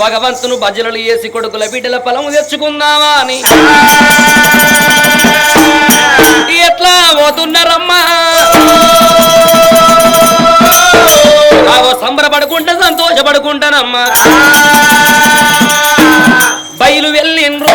భగవంతును భజనలు చేసి కొడుకుల బిడ్డల ఫలము తెచ్చుకుందామా అని. ఎట్లా పోతున్నారమ్మా? సంబరపడుకుంటే సంతోషపడుకుంటానమ్మా. బయలు వెళ్ళిండ్రు.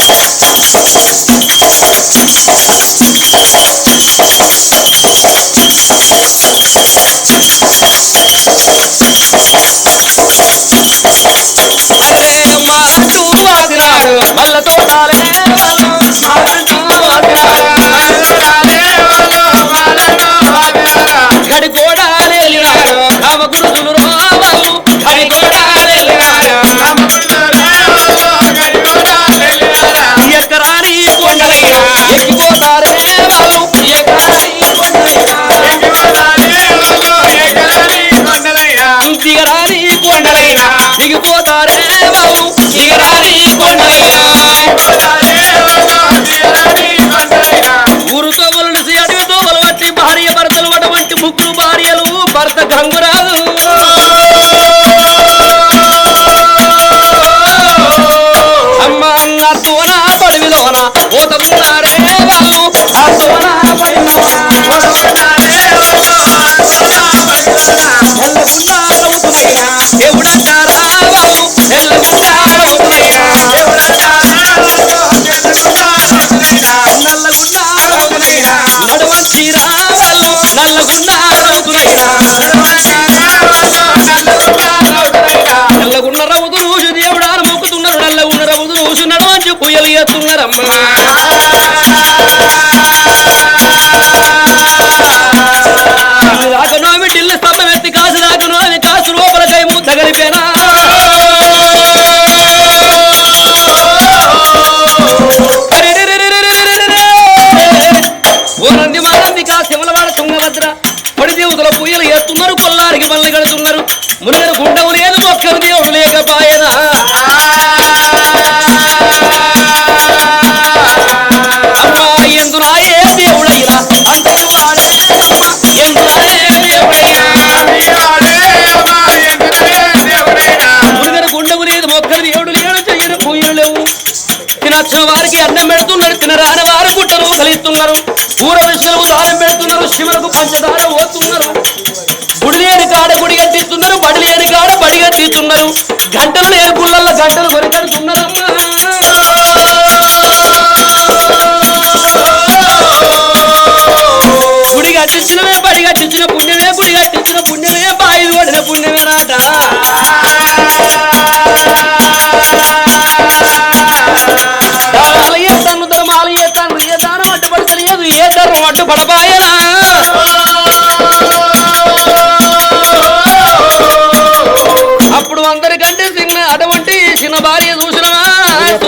ఊరుతో వలసి అడవితో వలవచ్చి భార్య భర్తలు అటువంటి ముగ్గురు భార్యలు భర్త గంగు man చివరకు పంచదార పోతున్నారు. గుడిలేని కాడ గుడి కట్టిస్తున్నారు బడిలేని కాడ బడి కట్టిస్తున్నారు. గంటలు లేని గుళ్ళల్లో గంటలు కొరికెడుతున్నారమ్మా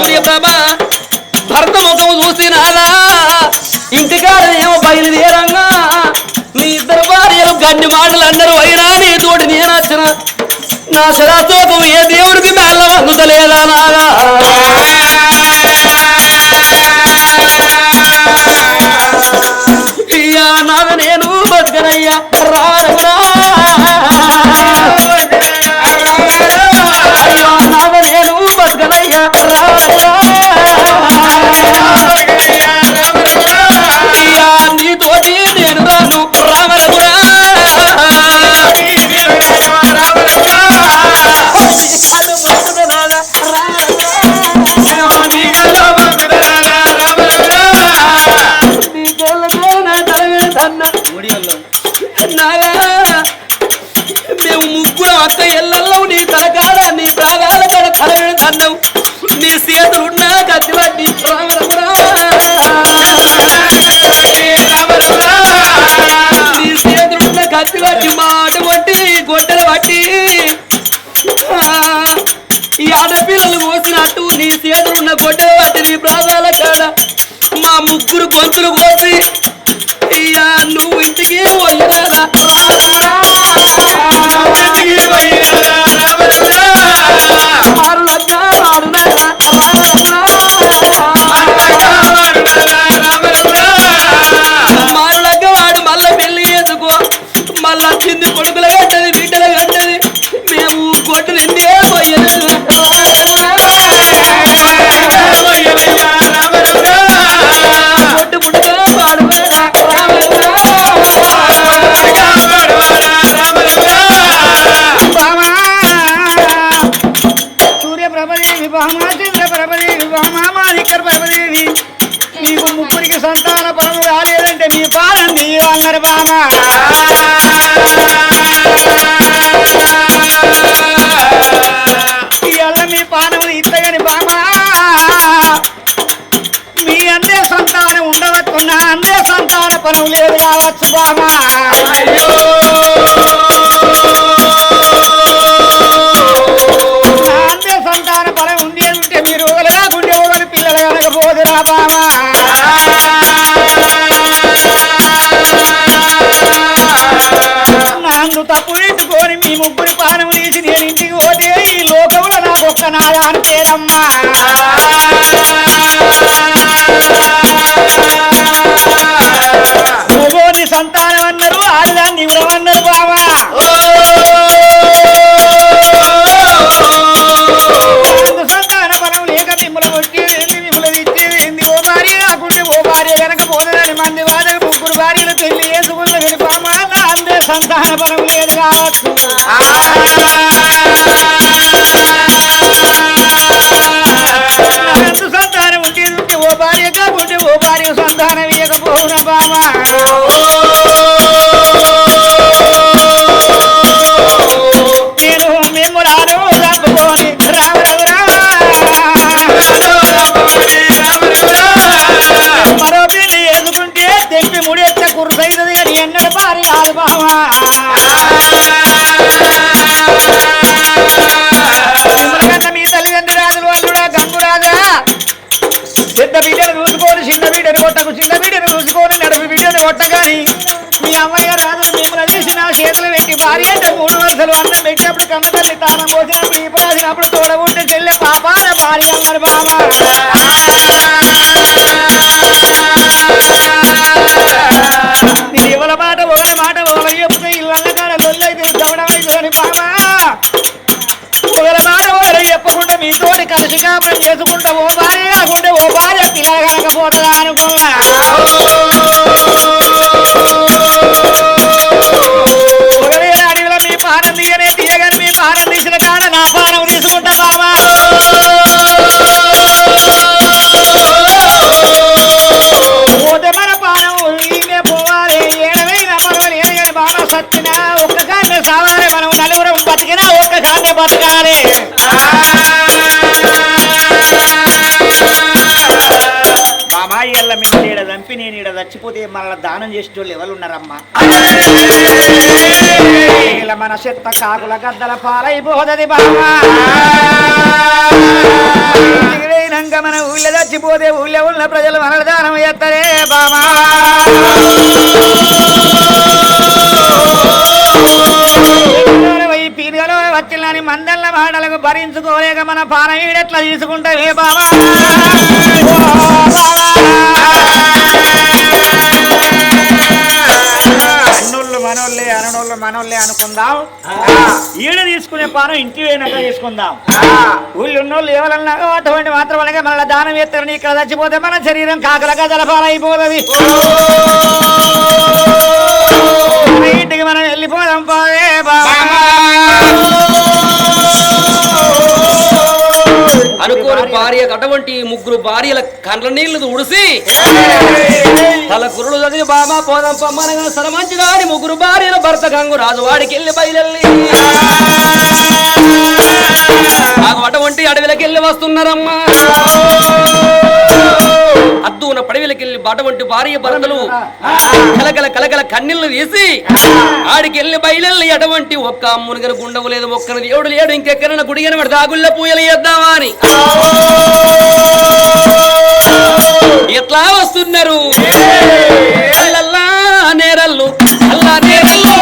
ఉంది భ్రమ భర్త ముఖం చూసినాదా ఇంటికారనేమో బయలుదేరంగా. నీ ఇద్దరు భార్యలు గన్ని మాటలు అందరూ అయినా నీ తోటి నేనొచ్చిన. నా శరాతోపం ఏ దేవుడికి మేళ్ళ అందుతలేదా నాగా. అన్నం నీ చేతులు గదిలో నీ నీ చేతులున్న గదిలో మాట పట్టి గొడ్డలు పట్టి. ఈ ఆడపిల్లలు కోసినట్టు నీ చేతులున్న గొడ్డలు పట్టి నీ ప్రాణాల కాడ మా ముగ్గురు గొంతులు కోసి ఇయ్యా నువ్వు ఇంటికి పోయినా நாராயண అసలు వరుసలు అన్నం పెట్టినప్పుడు కన్న తల్లి తానం పోసినప్పుడు ఈ రాసినప్పుడు చెల్లె పాపాల భార్య అన్నారు బామా నీ ఎవరి మాట ఒకరి మాట ఒకరి చెప్తే ఇళ్ళ కాడ లొల్లైతే దవడమైతే అని బామా ఒకరి మాట ఒకరు చెప్పకుండా మీతోటి కలిసి కాపురం చేసుకుంటా ఓ భార్య కాకుండా ఓ భార్య పిల్లలు కనకపోతుందా అనుకున్నా. నేను మళ్ళీ దానం చేసేటోళ్ళు ఎవరు ఉన్నారమ్మా? ఇలా మన చెత్త కాకుల గద్దల పాలైపోతుంది బామా మన ఊళ్ళో చచ్చిపోతే ఊళ్ళో ఉన్న ప్రజలు మన దానం చేస్తారే బామా పీరుగలో వచ్చిల్లని మందల్ల మాటలకు భరించుకోలేక మన పానవీడెట్లా తీసుకుంటావే బాబా మనోళ్ళే అననోళ్ళు మనోళ్ళే అనుకుందాం. ఈడ తీసుకునే పానం ఇంటి పోయినాక తీసుకుందాం. ఊళ్ళో ఉన్నోళ్ళు ఎవరన్నా అటువంటి మాత్రం అలాగే మన దానం ఎత్తారని ఇక్కడ చచ్చిపోతే మన శరీరం కాకల గదల పాలైపోతుంది మన ఇంటికి మనం వెళ్ళిపోదాం పోవే బాబా అనుకోని భార్య అటువంటి ముగ్గురు భార్యల కండ్ల నీళ్ళు ఉడిసి తల కురులు చదివి బామా పోదాం పమ్మనగా సరమంచిగా అని ముగ్గురు భార్యల భర్త గంగు రాజు వాడికి వెళ్ళి బయలెళ్ళి నాకు అటువంటి అడవిలోకి వెళ్ళి వస్తున్నారమ్మా. అద్దున పడవిలకెళ్ళి బాట వంటి భార్య భర్తలు కలకల కలకల కన్నీళ్ళు తీసి ఆడికెళ్ళి బయలెళ్ళి అటువంటి ఒక్క మునిగన గుండవు లేదు ఒక్కన దేవుడు లేడు ఇంకెక్కడైనా గుడిగన పడితే ఆగుళ్ళ పూయలు చేద్దామా అని. ఎట్లా వస్తున్నారు? అల్లల్లా నేరల్లు అల్లా నేరల్లు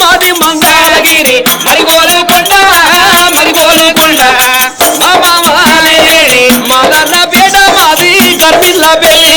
మాది మంగళగిరి మరిగోలు కొండ మరిగోలు కొండ మా మామాలేడి మగన్న పేట మాది గర్మిల్ల పెళ్ళి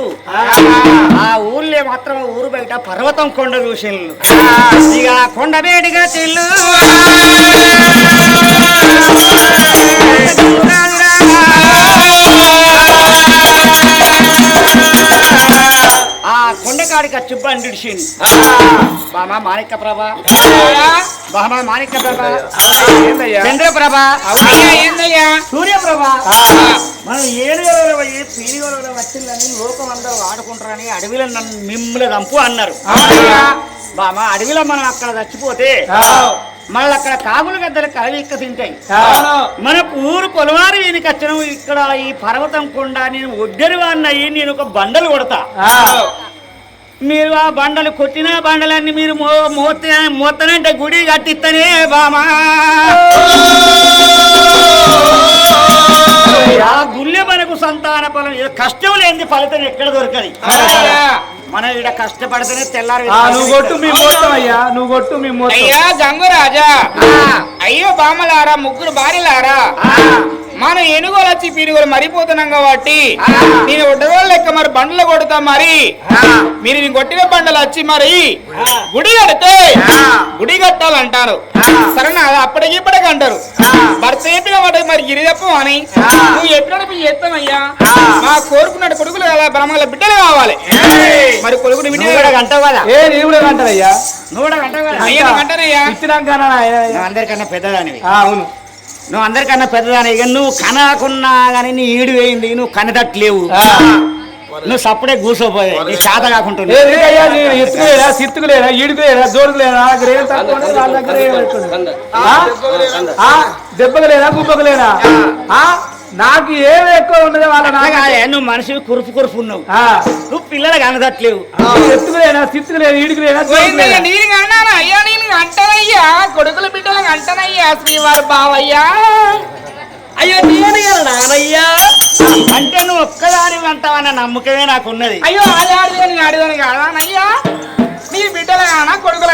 వరకు ఆ ఊళ్ళే మాత్రం ఊరు బయట పర్వతం కొండ చూసిండ్రు ఇక ఆ కొండ వేడిగా చెల్లు. ఆ కొండకాడికి వచ్చి బామా మాణిక్య ప్రభ బామా మాణిక్య ప్రభ చంద్రప్రభ. సూర్యప్రభ. మనం ఏడుగల పోయి పీనుగల వచ్చిందని లోకం అందరూ ఆడుకుంటారని అడవిలో నన్ను మిమ్మల్ని దంపు అన్నారు. బామా అడవిలో మనం అక్కడ చచ్చిపోతే మళ్ళీ అక్కడ కాగులు గద్దలు కలవిక్క తింటాయి. మన ఊరు పొలవారి వీనికి వచ్చిన ఇక్కడ ఈ పర్వతం కొండ నేను ఒడ్డరి వాడినయ్యి నేను ఒక బండలు కొడతా. మీరు ఆ బండలు కొట్టిన బండలన్నీ మీరు మోత మోతనంటే గుడి కట్టిస్తనే బామా. ఆ గుళ్ళె మనకు సంతాన ఫలం కష్టం లేని ఫలితం ఎక్కడ దొరకది? మనం ఇక్కడ కష్టపడితేనే తెల్లారి నువ్వు కొట్టు మీ మొత్తం అయ్యా. నువ్వు కొట్టు మీ మొత్తం అయ్యా గంగురాజా. అయ్యో బామ్మలారా ముగ్గురు భార్యలారా. మనం ఏనుగోలు వచ్చి పీనుగోలు మరిపోతున్నాం కాబట్టి నేను ఒడ్డరోళ్ళ లెక్క మరి బండ్లు కొడతా మరి. మీరు నేను కొట్టిన బండలు వచ్చి మరి గుడి కడితే గుడి కట్టాలంటారు. సరేనా? అది అప్పటికి ఇప్పటికి అంటారు. భర్త చెప్పిన మాట మరి గిరి అని. నువ్వు చెప్పినట్టు మేము చేస్తామయ్యా మా కోరుకున్నట్టు కొడుకులు కదా బ్రహ్మల బిడ్డలు కావాలి. మరి కొడుకుని నువ్వు బిడ్డలు కూడా అంటావు కదా? ఏ కూడా అంటారయ్యా నువ్వు కూడా అంటావు కదా? అయ్యా అంటారయ్యా ఇచ్చినాక అందరికన్నా పెద్దదానివి. అవును. నువ్వు అందరికన్నా పెద్దదాని ఇక నువ్వు కనకున్నా కానీ నీ ఈడు వేయింది నువ్వు కనదట్లేవు ఆ. నువ్వు సప్పుడే కూర్చోపోయావు నీ చేత కాకుండా ఏ నీకయ్యా నేను ఎత్తుకులేనా సిత్తుకులేనా ఈడుకులేనా నాకు ఏమి ఎక్కువ ఉండదు వాళ్ళ నాకు కాదే నువ్వు మనిషి కురుపు కురుపు ఉన్నావు. ఆ. నువ్వు పిల్లలు కనదట్లేవు ఎత్తుకులేనా సిత్తుకులేనా ఈడుకులేనా అన్నానా అయ్యా నేను అంటానయ్యా. కొడుకుల బిడ్డలకు అంటానయ్యా శ్రీవారి బావయ్యా. అయ్యో నేను కదా నానయ్యా. అంటే నువ్వు ఒక్కదాని అంటావన్న నమ్మకమే నాకు ఉన్నది అయ్యో అది ఆడదాని ఆడదాని కాదానయ్యా నీ నీ కానా కొడుకులు.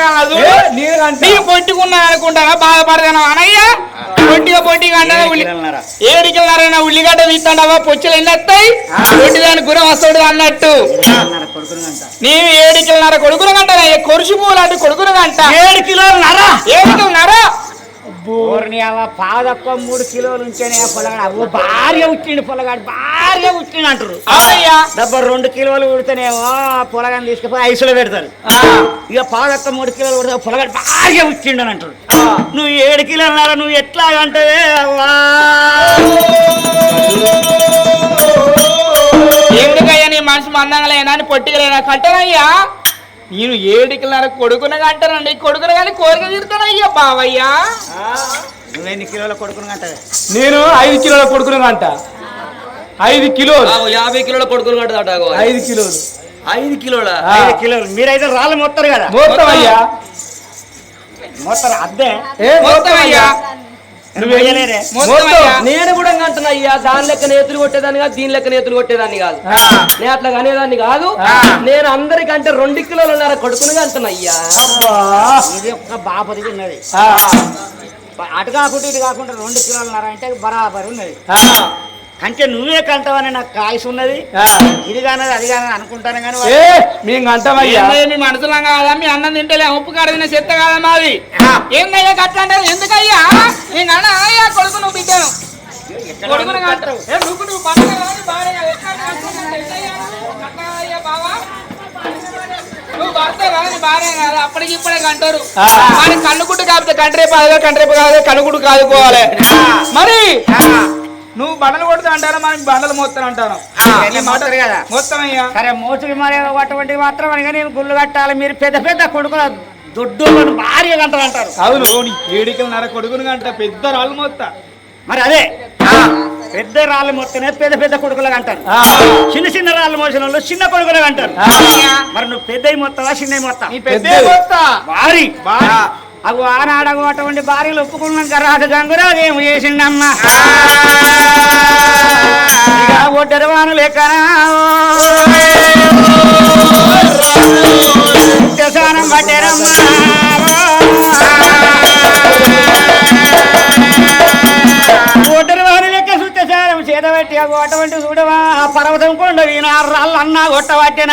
నేనంట. నీకు పొట్టుకున్నా అనుకుంటానా? బాధపడతాను? అనయ్య పొట్టిగా పొట్టిగా అంటే ఉల్లి. ఏడికెళ్ళారైనా ఉల్లిగడ్డ తీస్తాడావా? పొచ్చులు ఎన్ని వస్తాయి? పొట్టిదాని గురం వస్తాడు అన్నట్టు. నీవు ఏడికెళ్ళినారా కొడుకులు కంటారా కొరుసు పూలు అంటే కొడుకులు కంట ఏడు కిలోలన్నర ఏడికెళ్ళినారా ఊరిని అవ పాదొక్క మూడు కిలోలు ఉంటేనే పొలగాడు. అవ్వ భార్య ఉట్టిండు పొలగాడు. భార్య ఉట్టిండు అంటారు డెబ్బై రెండు కిలోలు ఉడితేనేమో పొలగాని తీసుకుపోయి ఐసులో పెడతారు. ఇక పాదొక్క మూడు కిలోలు ఉడితే పొలగాడు భార్య ఉట్టిండు అని అంటారు నువ్వు ఏడు కిలోలన్నర నువ్వు ఎట్లా అంటే అవ్వా. ఎందుకయ్యా నీ మనసు మందంగా లేనా అని పొట్టిగా లేనా? కట్టనయ్యా నేను ఏడికెళ్ళినారా కొడుకున కంటానండి కొడుకున కానీ కోరిక తీరుతానయ్యా బావయ్యా? నువ్వెన్ని కిలోల కొడుకుని అంటారు నేను ఐదు కిలోల కొడుకును అంట ఐదు కిలోలు. యాభై కిలోల కొడుకుని కట్టదాట. ఐదు కిలోలు. ఐదు కిలోల. ఐదు కిలోలు. మీరైతే రాళ్ళు మొత్తారు కదా. మొత్తం అయ్యా మొత్తారు అద్దే. ఏ మొత్తం అయ్యా నేను కూడా అంటున్నా అయ్యా దాని లెక్క నేతులు కొట్టేదాన్ని కాదు దీని లెక్క నేతులు కొట్టేదాన్ని కాదు. ఆ. నేను అట్లా కనేదాన్ని కాదు నేను అందరికంటే రెండు కిలోలు ఉన్నార కొడుకునిగా అంటున్నా అయ్యా. అబ్బా. ఇది ఒక్క బాపతికి ఉన్నది. ఆ. అటు కాకుండా ఇటు కాకుండా రెండు కిలోలున్నర అంటే బరాబర్ ఉన్నది. అంటే నువ్వే కంటావని నాకు కాయసు ఉన్నది. ఇది కానది అది కానది అనుకుంటాను కానీ మేము అంటామయ్యా మీ మనసులో కాదా? మీ అన్నం తింటలే ఉప్పు కాడదిన చెత్త కాదా మాది? ఏందయ్యా కట్ట అంటే ఎందుకయ్యా? నేను అన్న అయ్యా కొడుకు నువ్వు బిడ్డను. కొడుకును కట్టవు ఏ నువ్వు నువ్వు పండుగ కాదు, కాదు. బావా? నువ్వు భర్త కాదు నీ భార్య కాదు. అప్పటికి ఇప్పుడే కంటారు. కంట్రేపు కాదు కంట్రేపు కాదు కనుగుడు కాదుకోవాలి. మరి? నువ్వు బండలు కొడుతా అంటారా మనకి బండలు మొత్తం అంటాను. మొత్తం అయ్యా సరే మరి అటువంటి మాత్రం గుళ్ళు కట్టాలి. మీరు పెద్ద పెద్ద కొడుకుల దొడ్డు భార్య కంటారు అంటారు. అవును ఏడికలు నర కొడుకును గంట పెద్ద రాళ్ళు మొత్తం మరి అదే పెద్ద రాళ్ళు మొత్తనే పెద్ద పెద్ద కొడుకులు అంటారు. చిన్న చిన్న రాళ్ళు మోసిన వాళ్ళు చిన్న కొడుకులు అంటారు. మరి నువ్వు పెద్దవి మొత్తవా చిన్నవి మొత్తం నీ పెద్ద పెద్దది. మొత్తం భారీ. అగు ఆనాడగు అటువంటి భార్యలు ఒప్పుకున్నాక రాజు గంగురాజు ఏమి చేసిండమ్మా. ఇక ఒడ్డరు వాను పట్టారమ్మా. ఒడ్డరు లెక్క సుత్యసారం చేతబట్టి అగు అటువంటి చూడవా? ఆ పర్వతం కొండ వీణ రాళ్ళు అన్నా కొట్టబట్టిన.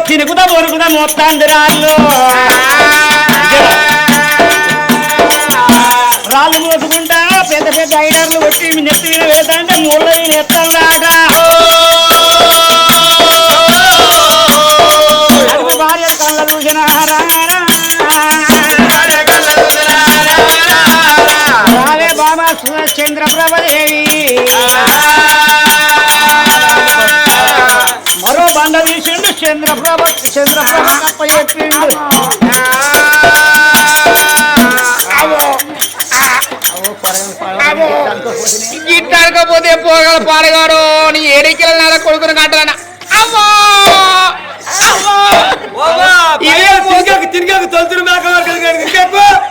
భార్య చూసినా తినుకుదా రాళ్ళు రాళ్ళు మోసుకుంటా పెద్ద పెద్ద ఐడర్లు కొట్టి నెత్తి మీద పెడతా అంటే మూల ఎత్తాం భార్య కళ్ళ చూసిన రావే బాబా చంద్రప్రభదేవి. చంద్రప్రభ చంద్రప్రభ తప్ప చెప్పిండు గిట్టకపోతే పోగల పాడగాడు నీ ఏడికెళ్ళ నెల కొడుకుని కట్టాలన్న. అమ్మో! అమ్మో! ఇదే పోగ- తిరిగాకు తొలుతురు మేక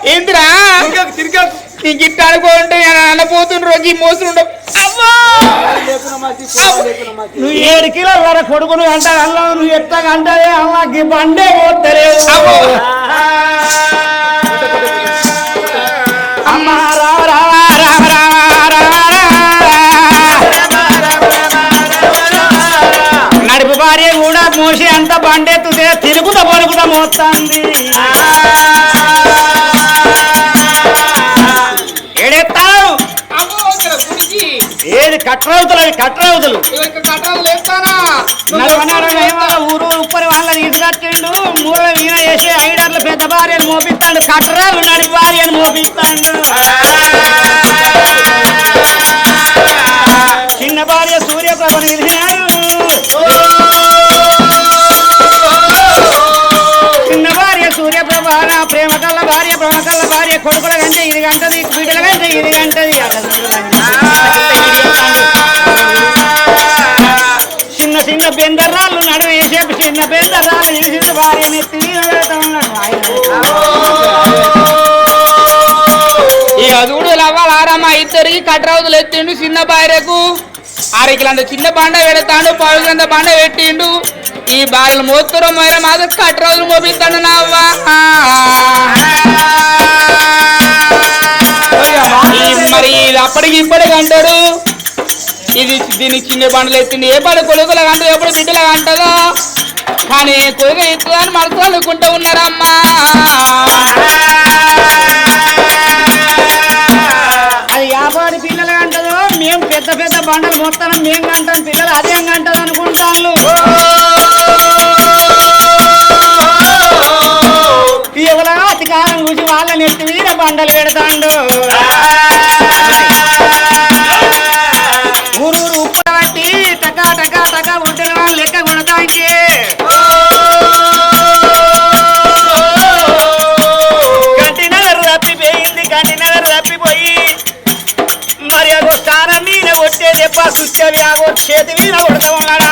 ఏంటిరా తిరిగాకు. నీ గిట్ట అనుకోంటే అన్నపోతుండ్రు ఈ మోస్తుండ్రు అమ్మో! నువ్వు ఏడు కిలోల వర కొడుకును అంట అల్లా నువ్వు ఎట్టగా అంటే అల్లాకి బండే పోతలేవు. అమ్మో. అమ్మ రావ రావ రావ రావ రావ నడుపు భార్య కూడా మోసి అంత బండెత్తుతే తిరుగుత పలుకుత మోస్తుంది కట్రవుతులు అవి కట్రవుతులు ఊరు ఉప్పరి వాళ్ళ తీసుకొచ్చిండు మూల వీణ చేసి ఐడర్లు పెద్ద భార్యను మోపిస్తాడు. కట్రాలు నడి భార్యను మోపిస్తాడు. చిన్న భార్య సూర్యప్రభను పిలిచినాడు చిన్న భార్య సూర్యప్రభ నా ప్రేమ కల్ల భార్య ప్రేమ కల్ల భార్య కొడుకుల కంటే ఇది గంటది బిడ్డల కంటే ఇది గంటది. చిన్న నడువేసే చిన్న బెందర్రాళ్ళు భార్యని ఎత్తి ఈ లవ్వాలారమ్మ ఇద్దరికి కట్రవుతులు ఎత్తిండు చిన్న భార్యకు. అరకిలంత చిన్న బండ పెడతాడు పౌరులంత బండ పెట్టిండు. ఈ బాలను మోస్తురం మరి మాత్రం కట్రవులు మోపిస్తాడు నా అవ్వ. మరి ఇది అప్పటికి ఇప్పటికి అంటాడు. ఇది దీనికి చిన్న బండలు ఎత్తిండి. ఏ పడు కొడుకులకు అంటారు ఎప్పుడు బిడ్డలకు అంటారో కానీ కొడుకు ఎత్తుదని మనసు అనుకుంటూ ఉన్నారమ్మా. అది వ్యాపారి పిల్లలు అంటదో మేము పెద్ద పెద్ద బండలు మొత్తం మేము అంటాం పిల్లలు అదే అంటది అనుకుంటాను ఎవరా అతికారం చూసి వాళ్ళని ఎత్తి వీర బండలు పెడతాండు. దెబ్బ సుచ్చవి ఆగో చేతి మీద కొడతా ఉన్నాడాట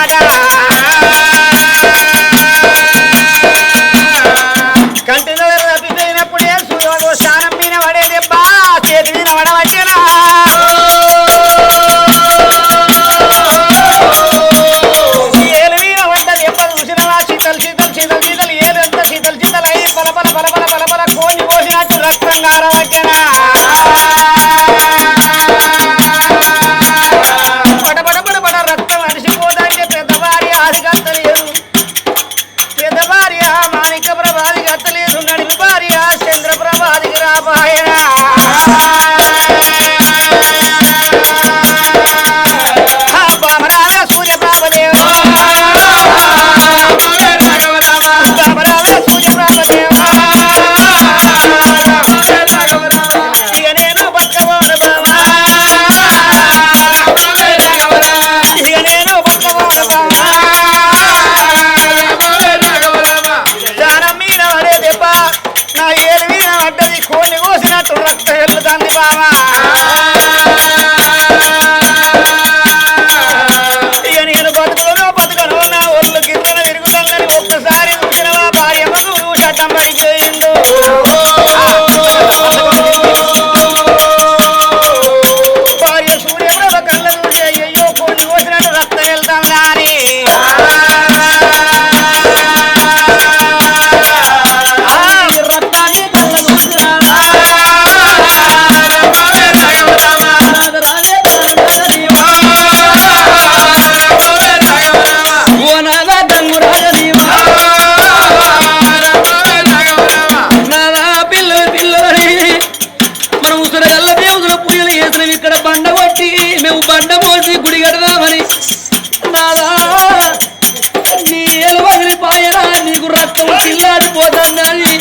రక్తం చిల్లాడిపోతున్నది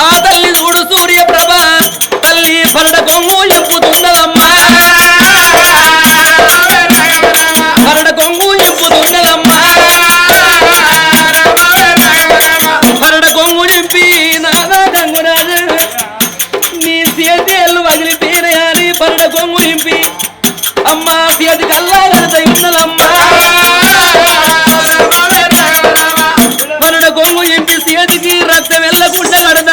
ఆ తల్లి చూడు సూర్యప్రభ తల్లి పరడ కొమ్ము చెప్పుతున్నదమ్మా చెప్పుతున్నదమ్మా ஒரு